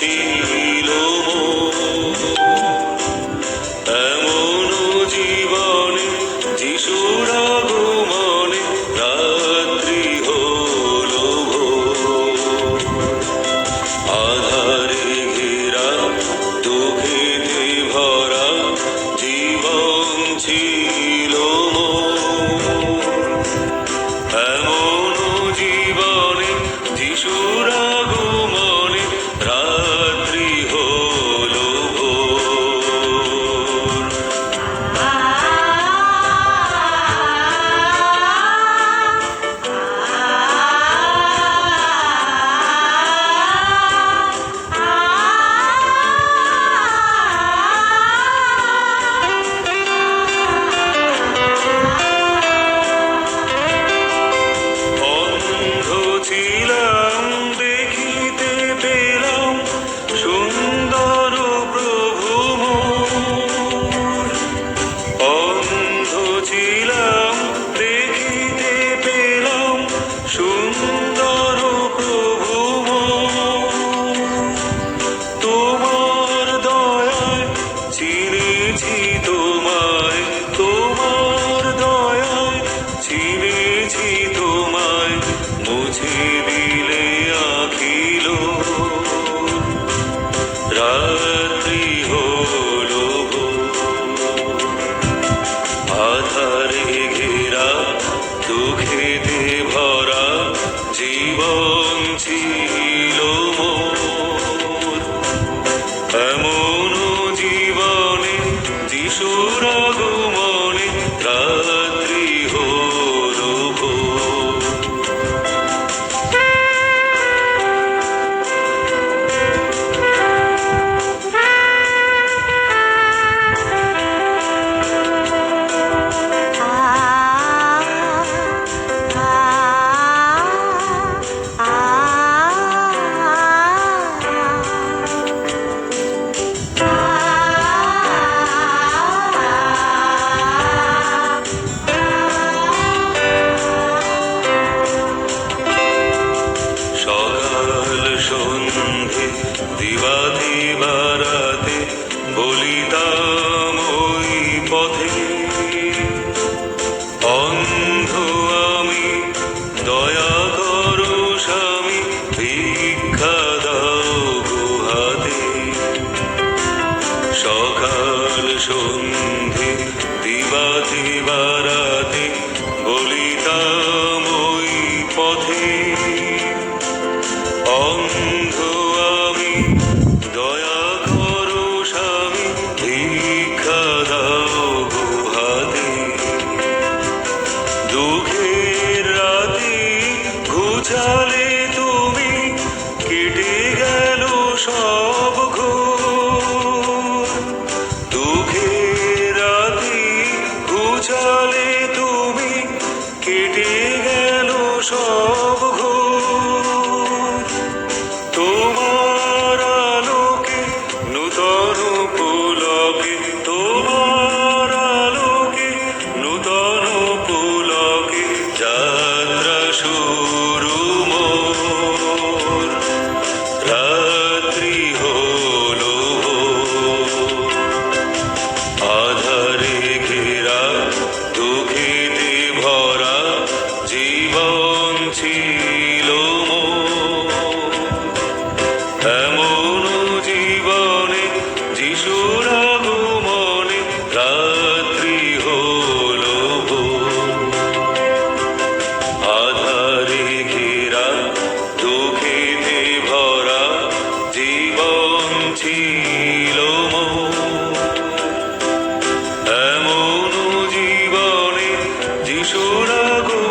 see. ঘেরা দুঃখে সন্ধে দিবা দিবা রাতে বলিতাম ওই পথে। অন্ধ আমি, দয়া করো স্বামী, ভিক্ষা দাও গুহাতে। সকাল সন্ধে দিবা দিবা গেল সব ঘুম 除了孤